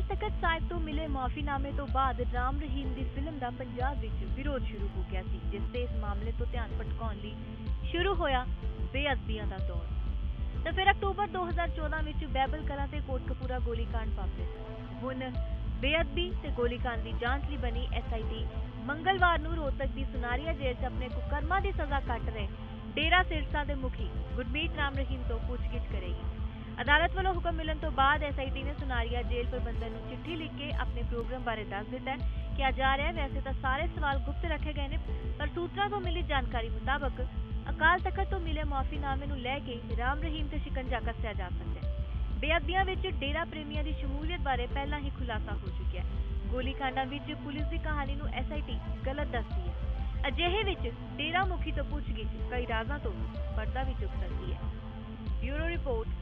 ਨਵਾਂ ਤਖਤ ਸਾਹਿਬ ਤੋਂ ਮਿਲੇ ਮਾਫੀਨਾਮੇ ਤੋਂ ਬਾਅਦ ਰਾਮ ਰਹੀਮ ਦੀ ਫਿਲਮ ਦਾ ਪੰਜਾਬ ਵਿੱਚ ਵਿਰੋਧ ਸ਼ੁਰੂ ਹੋ ਗਿਆ ਸੀ, ਜਿਸ ਤੇ ਇਸ ਮਾਮਲੇ ਤੋਂ ਧਿਆਨ ਭਟਕਾਉਣ ਲਈ ਸ਼ੁਰੂ ਹੋਇਆ ਬੇਅਦਬੀਆਂ ਦਾ ਦੌਰ। ਤਾਂ ਫਿਰ ਅਕਤੂਬਰ 2014 ਵਿੱਚ ਬੈਬਲ ਕਲਾਂ ਤੇ ਕੋਟਕਪੂਰਾ ਗੋਲੀकांड ਵਾਪਰਿਆ। ਹੁਣ ਬੇਅਦਬੀ ਤੇ ਗੋਲੀकांड ਦੀ ਜਾਂਚ ਲਈ ਬਣੀ ਐਸਆਈਟੀ ਮੰਗਲਵਾਰ ਨੂੰ ਰੋਹਤਕ ਦੀ ਸੁਨਾਰੀਆ ਜੇਲ੍ਹ 'ਚ ਆਪਣੇ ਕੁਕਰਮਾਂ ਦੀ ਸਜ਼ਾ ਕੱਟ ਰਹੇ ਡੇਰਾ ਸਿਰਸਾ ਦੇ ਮੁਖੀ ਗੁਰਮੀਤ ਰਾਮ ਰਹੀਮ ਤੋਂ ਪੁੱਛਗਿੱਛ ਕਰੇਗੀ। ਅਦਾਲਤ ਵੱਲੋਂ ਹੁਕਮ ਮਿਲਣ ਤੋਂ ਬਾਅਦ ਐਸਆਈਟੀ ਨੇ ਸੁਨਾਰੀਆ ਜੇਲ੍ਹ ਪ੍ਰਬੰਧਨ ਨੂੰ ਚਿੱਠੀ ਲਿਖ ਕੇ ਆਪਣੇ ਪ੍ਰੋਗਰਾਮ ਬਾਰੇ ਦੱਸ ਦਿੱਤਾ ਹੈ। ਕਿ ਜਾ ਰਿਹਾ ਹੈ, ਵੈਸੇ ਤਾਂ ਸਾਰੇ ਸਵਾਲ ਗੁਪਤ ਰੱਖੇ ਗਏ ਨੇ, ਪਰ ਸੂਤਰਾਂ ਤੋਂ ਮਿਲੀ ਜਾਣਕਾਰੀ ਮੁਤਾਬਕ ਅਕਾਲ ਤਖਤ ਤੋਂ ਮਿਲੇ ਮਾਫੀਨਾਮੇ ਨੂੰ ਲੈ ਕੇ ਰਾਮ ਰਹੀਮ ਤੇ ਸ਼ਿਕੰਜਾ ਕੱਸਿਆ ਜਾ ਸਕਦਾ ਹੈ। ਬੇਅਦਬੀਆਂ ਵਿੱਚ ਡੇਰਾ ਪ੍ਰੇਮੀਆਂ ਦੀ ਸ਼ਮੂਲੀਅਤ ਬਾਰੇ ਪਹਿਲਾਂ ਹੀ ਖੁਲਾਸਾ ਹੋ ਚੁੱਕਿਆ ਹੈ। ਗੋਲੀकांडाਂ ਵਿੱਚ ਪੁਲਿਸ ਦੀ ਕਹਾਣੀ ਨੂੰ ਐਸਆਈਟੀ ਗਲਤ ਦੱਸਦੀ ਹੈ। ਅਜਿਹੇ ਵਿੱਚ ਡੇਰਾ ਮੁਖੀ ਤੋਂ ਪੁੱਛਗਿੱਛ ਕਈ ਰਾਜ਼ਾਂ ਤੋਂ ਪਰਦਾ ਵੀ ਚੁੱਕ ਸਕਦੀ ਹੈ। Bureau report